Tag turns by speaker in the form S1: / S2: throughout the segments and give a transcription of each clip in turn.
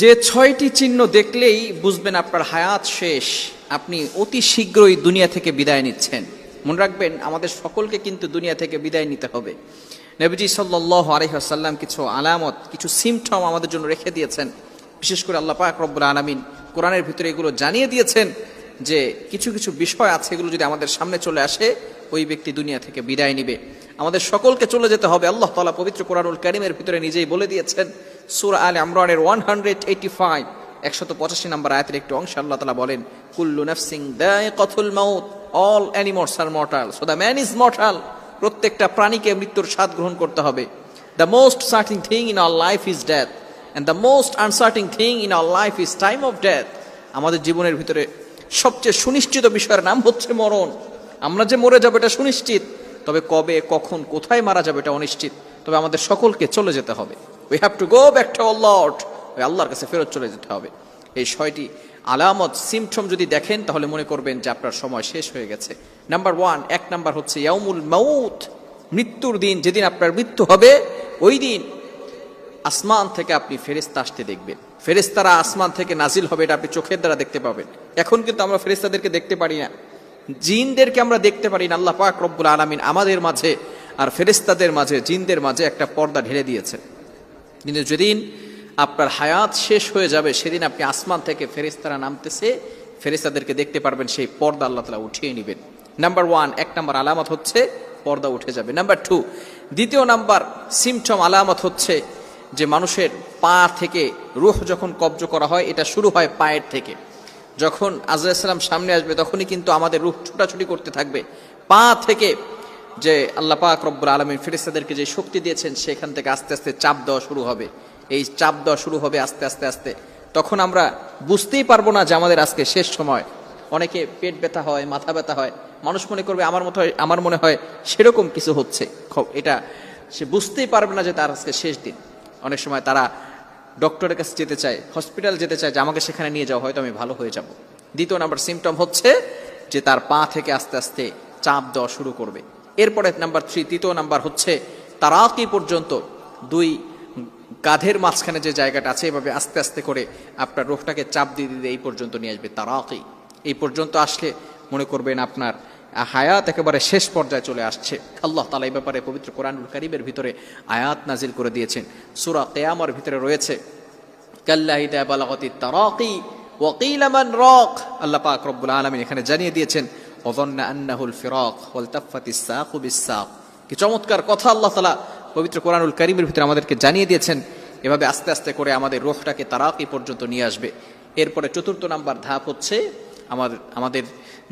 S1: যে ছয়টি চিহ্ন দেখলেই বুঝবেন আপনার হায়াত শেষ। আপনি অতি শীঘ্রই দুনিয়া থেকে বিদায় নিচ্ছেন। মনে রাখবেন, আমাদের সকলকে কিন্তু দুনিয়া থেকে বিদায় নিতে হবে। নবীজি সাল্লাহ আলহিহাসাল্লাম কিছু আলামত, কিছু সিমটম আমাদের জন্য রেখে দিয়েছেন। বিশেষ করে আল্লাহ পাক রব্বুল আলমিন কোরআনের ভিতরে এগুলো জানিয়ে দিয়েছেন যে কিছু কিছু বিষয় আছে, এগুলো যদি আমাদের সামনে চলে আসে ওই ব্যক্তি দুনিয়া থেকে বিদায় নিবে। আমাদের সকলকে চলে যেতে হবে। আল্লাহ তালা পবিত্র কোরআনুল করিমের ভিতরে নিজেই বলে দিয়েছেন, সুর আল আমরানের ওয়ান হান্ড্রেড এইটি ফাইভ, একশত পঁচাশি নম্বর আয়াতের একটি অংশ আল্লাহ তালা বলেন, কুল্লু নাফসিং কথুল মাউত, all animals are mortal so the man is mortal প্রত্যেকটা প্রাণীকে মৃত্যুর স্বাদ গ্রহণ করতে হবে। The most certain thing in our life is death and the most uncertain thing in our life is time of death আমাদের জীবনের ভিতরে সবচেয়ে সুনিশ্চিত বিষয়ের নাম হচ্ছে মরণ। আমরা যে মরে যাব এটা সুনিশ্চিত। তবে কবে, কখন, কোথায় মারা যাবে এটা অনিশ্চিত। তবে আমাদের সকলকে চলে যেতে হবে। We have to go back to lord ওই আল্লাহর কাছে ফেরত চলে যেতে হবে। এই ছয়টি আলামত সিমটম যদি দেখেন, তাহলে মনে করবেন যে আপনার সময় শেষ হয়ে গেছে। নাম্বার ওয়ান এক নাম্বার হচ্ছে ইয়ামুল মাউত। মৃত্যুর দিন, যেদিন আপনার মৃত্যু হবে, ওই দিন আসমান থেকে আপনি ফেরেস্তা আসতে দেখবেন। ফেরেস্তারা আসমান থেকে নাজিল হবে এটা আপনি চোখের দ্বারা দেখতে পাবেন। এখন কিন্তু আমরা ফেরেস্তাদেরকে দেখতে পারি না। জিনদেরকে আমরা দেখতে পারি না, আল্লাহ পাক রব্বুল আলমিন আমাদের মাঝে আর ফেরেস্তাদের মাঝে, জিনদের মাঝে একটা পর্দা ঢেলে দিয়েছে কিন্তু যেদিন আপনার হায়াত শেষ হয়ে যাবে, সেদিন আপনি আসমান থেকে ফেরেস্তারা নামতেছে ফেরেস্তাদেরকে দেখতে পারবেন, সেই পর্দা আল্লাহ তালা উঠিয়ে নেবেন। নাম্বার ওয়ান, এক নাম্বার আলামত হচ্ছে, পর্দা উঠে যাবে। নাম্বার টু, দ্বিতীয় নাম্বার সিমটম আলামত হচ্ছে যে মানুষের পা থেকে রুহ যখন কব্জ করা হয়, এটা শুরু হয় পায়ের থেকে। যখন আজরাইসালাম সামনে আসবে, তখনই কিন্তু আমাদের রুহ ছুটাছুটি করতে থাকবে। পা থেকে যে আল্লাহ পাক রব্বুল আলমী ফেরিস্তাদেরকে যে শক্তি দিয়েছেন, সেখান থেকে আস্তে আস্তে চাপ দেওয়া শুরু হবে। এই চাপ দেওয়া শুরু হবে আস্তে আস্তে আস্তে। তখন আমরা বুঝতেই পারব না যে আমাদের আজকে শেষ সময়। অনেকে পেট ব্যথা হয়, মাথা ব্যথা হয়। মানুষ মনে করবে, আমার মতো আমার মনে হয় সেরকম কিছু হচ্ছে। এটা সে বুঝতেই পারবে না যে তার আজকে শেষ দিন। অনেক সময় তারা ডক্টরের কাছে যেতে চায়, হসপিটাল যেতে চায় যে আমাকে সেখানে নিয়ে যাওয়া হয়তো আমি ভালো হয়ে যাব। দ্বিতীয় নাম্বার সিমটম হচ্ছে যে তার পা থেকে আস্তে আস্তে চাপ দেওয়া শুরু করবে। এরপরে নাম্বার থ্রি তৃতীয় নাম্বার হচ্ছে তারাকি পর্যন্ত দুই গাধের মাঝখানে যে জায়গাটা আছে, এভাবে আস্তে আস্তে করে আপনার রোগটাকে চাপ দিয়ে দিতে এই পর্যন্ত নিয়ে আসবে তারাকি। এই পর্যন্ত আসলে মনে করবেন আপনার হায়াত একেবারে শেষ পর্যায়ে চলে আসছে। আল্লাহ তালা এই ব্যাপারে পবিত্র কোরআনুল কারিমের ভিতরে আয়াত নাজিল করে দিয়েছেন। সুরা কেয়ামর ভিতরে রয়েছে কাল্লাহিদা বালাগতি তারাকি রক। আল্লাহ পাক রব্বুল আলমিন এখানে জানিয়ে দিয়েছেন অজন্না আন্নাহুল ফিরক ওয়াল তাফাতিস সাকু বিসাক কি চমৎকার কথা আল্লাহ তালা পবিত্র কোরআনুল কারিমের ভিতরে আমাদেরকে জানিয়ে দিয়েছেন। এভাবে আস্তে আস্তে করে আমাদের রোহটাকে তারাকি পর্যন্ত নিয়ে আসবে। এরপরে চতুর্থ নাম্বার ধাপ হচ্ছে আমাদের আমাদের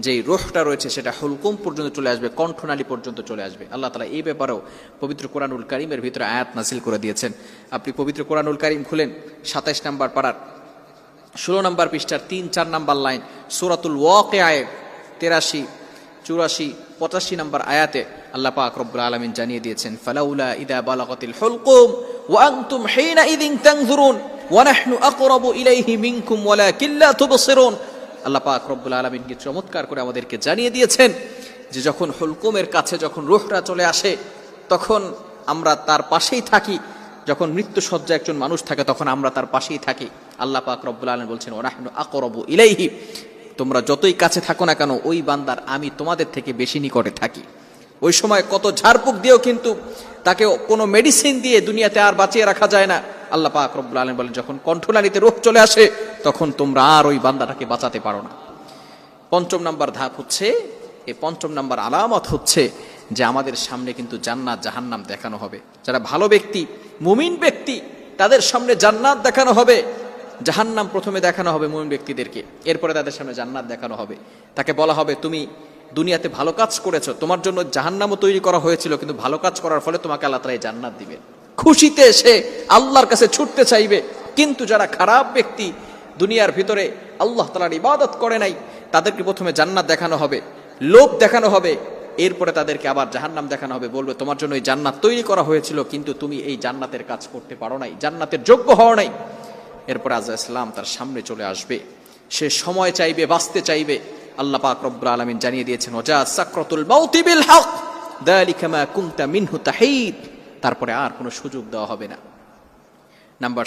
S1: যেই রোহটা রয়েছে সেটা হুলকুম পর্যন্ত চলে আসবে, কণ্ঠনালী পর্যন্ত চলে আসবে। আল্লাহ তালা এই ব্যাপারেও পবিত্র কোরআনুল কারিমের ভিতরে আয়াত নাসিল করে দিয়েছেন। আপনি পবিত্র কোরআনুল কারিম খুলেন, সাতাইশ নাম্বার পাড়ার ষোলো নম্বর পৃষ্ঠার তিন, চার নাম্বার লাইন, সুরাতুল ওয়াকে আয়ে তেরাশি, চুরাশি, পঁচাশি নম্বর আয়াতে আল্লাহ পাক রব্বুল আলমিন জানিয়ে দিয়েছেন, ফালাউলা ইদা বালাকাতিল হুলকুম ওয়া আনতুম হিনা ইদিন তানজুরুন ওয়া নাহনু আকরাবু ইলাইহি মিনকুম ওয়ালাকিন লা তুবসিরুন। আল্লাহ পাক রব্বুল আলমিন কি চমৎকার করে আমাদেরকে জানিয়ে দিয়েছেন যে যখন হুলকুমের কাছে যখন রুহটা চলে আসে, তখন আমরা তার পাশেই থাকি। যখন মৃত্যু সজ্জা একজন মানুষ থাকে, তখন আমরা তার পাশেই থাকি। আল্লাহ পাক রব্বুল আলম বলছেন ওরাহনু আকরবু ইলাইহি। তোমরা যতই কাছে থাকো না কেন, ওই বান্দার আমি তোমাদের থেকে বেশি নিকটে থাকি। ওই সময় কত ঝাড়ফুক দিয়েও কিন্তু তাকে কোনো মেডিসিন দিয়ে দুনিয়াতে আর বাঁচিয়ে রাখা যায় না। আল্লাহ পাক রব্বুল আলম বলেন, যখন কণ্ঠলানিতে রোগ চলে আসে তখন তোমরা আর ওই বান্দাটাকে বাঁচাতে পারো না। পঞ্চম নাম্বার ধাপ হচ্ছে, এই পঞ্চম নাম্বার আলামত হচ্ছে যে আমাদের সামনে কিন্তু জান্নাত, জাহান্নাম দেখানো হবে। যারা ভালো ব্যক্তি, মুমিন ব্যক্তি, তাদের সামনে জান্নাত দেখানো হবে। জাহান্নাম প্রথমে দেখানো হবে মুমিন ব্যক্তিদেরকে, এরপরে তাদের সামনে জান্নাত দেখানো হবে। তাকে বলা হবে, তুমি দুনিয়াতে ভালো কাজ করেছ, তোমার জন্য জাহান্নামও তৈরি করা হয়েছিল, কিন্তু ভালো কাজ করার ফলে তোমাকে আল্লাহ তালা এই জান্নাত দিবে। খুশিতে সে আল্লাহর কাছে ছুটতে চাইবে, কিন্তু যারা খারাপ ব্যক্তি দুনিয়ার ভিতরে আল্লাহ তালার ইবাদত করে নাই, তাদেরকে প্রথমে জান্নাত দেখানো হবে, লোভ দেখানো হবে, এরপরে তাদেরকে আবার জাহান্নাম দেখানো হবে, বলবে, তোমার জন্য এই জান্নাত তৈরি করা হয়েছিল, কিন্তু তুমি এই জান্নাতের কাজ করতে পারো নাই, জান্নাতের যোগ্য হও নাই। এরপরে আজা ইসলাম তার সামনে চলে আসবে, সে সময় চাইবে, বাঁচতে চাইবে। আল্লাহ পাক রব্বুল আলামিন জানিয়ে দিয়েছেন ওজা সাকরাতুল মাউতি বিল হক যালিকা মা কুনতা মিনহু তাহিদ। তারপরে আর কোনো সুযোগ দেওয়া হবে না। নাম্বার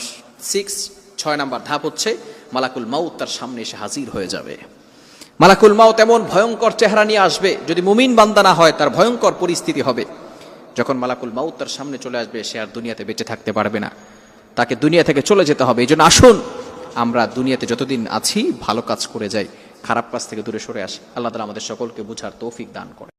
S1: সিক্স ছয় নাম্বার ধাপ হচ্ছে মালাকুল মাউত তার সামনে এসে হাজির হয়ে যাবে। মালাকুল মাউত এমন ভয়ঙ্কর চেহারা নিয়ে আসবে, যদি মুমিন বান্দা না হয় তার ভয়ঙ্কর পরিস্থিতি হবে। যখন মালাকুল মাউত তার সামনে চলে আসবে, সে আর দুনিয়াতে বেঁচে থাকতে পারবে না। তাকে দুনিয়া থেকে চলে যেতে হবে। এই জন্য আসুন, আমরা দুনিয়াতে যতদিন আছি, ভালো কাজ করে যাই। খারাপ কাজ থেকে দূরে সরে আসি। আল্লাহ তালা আমাদের সকলকে বুঝার তৌফিক দান করে